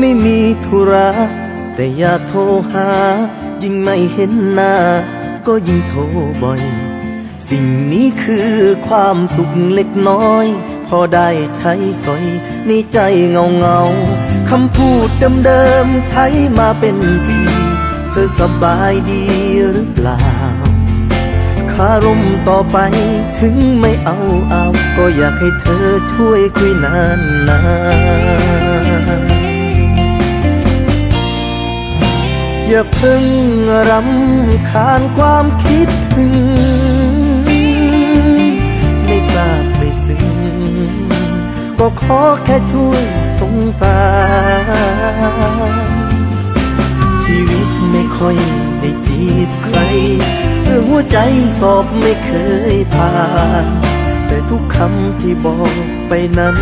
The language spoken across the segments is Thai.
ไม่มีธุระแต่อย่าโทรหา ยิ่งไม่เห็นหน้า ก็ยิ่งโทรบ่อย สิ่งนี้คือความสุขเล็กน้อย พอได้ใช้สอยในใจเงาเงาคำพูดเดิมๆใช้มาเป็นปี เธอสบายดีหรือเปล่าคารมต่อไปถึงไม่เอาเอา ก็อยากให้เธอช่วยคุยนานน อย่าเพิ่งรำคาญความคิดถึง ไม่ทราบไม่ซึ้งก็ขอแค่ช่วยสงสาร ชีวิตไม่ค่อยได้จีบใครเรื่องหัวใจสอบไม่เคยผ่าน แต่ทุกคำที่บอกไปนั้น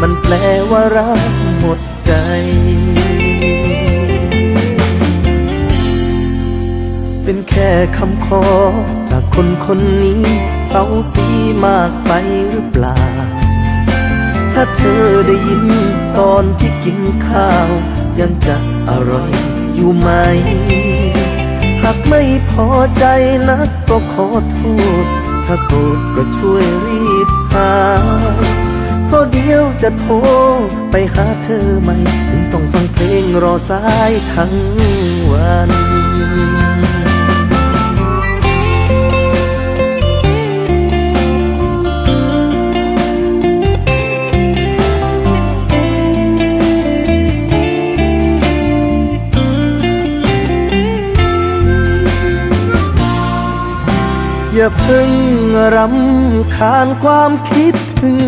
มันแปลว่ารักหมดใจ เป็นแค่คำขอ จากคนคนนี้ เศร้าสีมากไปหรือเปล่า ถ้าเธอได้ยินตอนที่กินข้าว ยังจะอร่อยอยู่ไหม หากไม่พอใจนักก็ขอโทษ ถ้าโกรธก็ช่วยรีบหาเพราะเดียวจะโทรไปหาเธอใหม่ ถึงต้องฟังเพลงรอสายทั้งวัน อย่าเพิ่งรำคาญความคิดถึง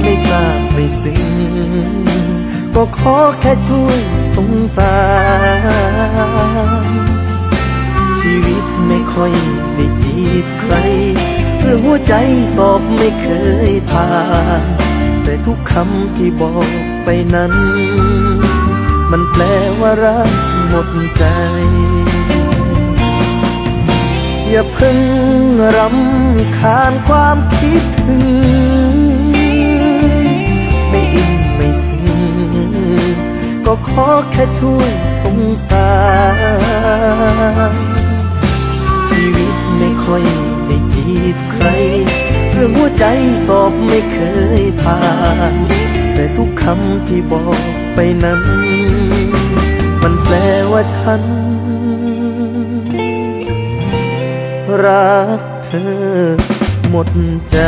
ไม่ทราบไม่ซึ้งก็ขอแค่ช่วยสงสาร ชีวิตไม่ค่อยได้จีบใคร เรื่องหัวใจสอบไม่เคยผ่าน แต่ทุกคำที่บอกไปนั้น มันแปลว่ารักหมดใจ อย่าพิ่งรำคาญความคิดถึง ไม่อินไม่ซึ้งก็ขอแค่ช่วยสงสารชีวิตไม่ค่อยได้จีบใคร เรื่องหัวใจสอบไม่เคยผ่าน แต่ทุกคำที่บอกไปนั้น มันแปลว่าฉัน รักเธอหมดใจ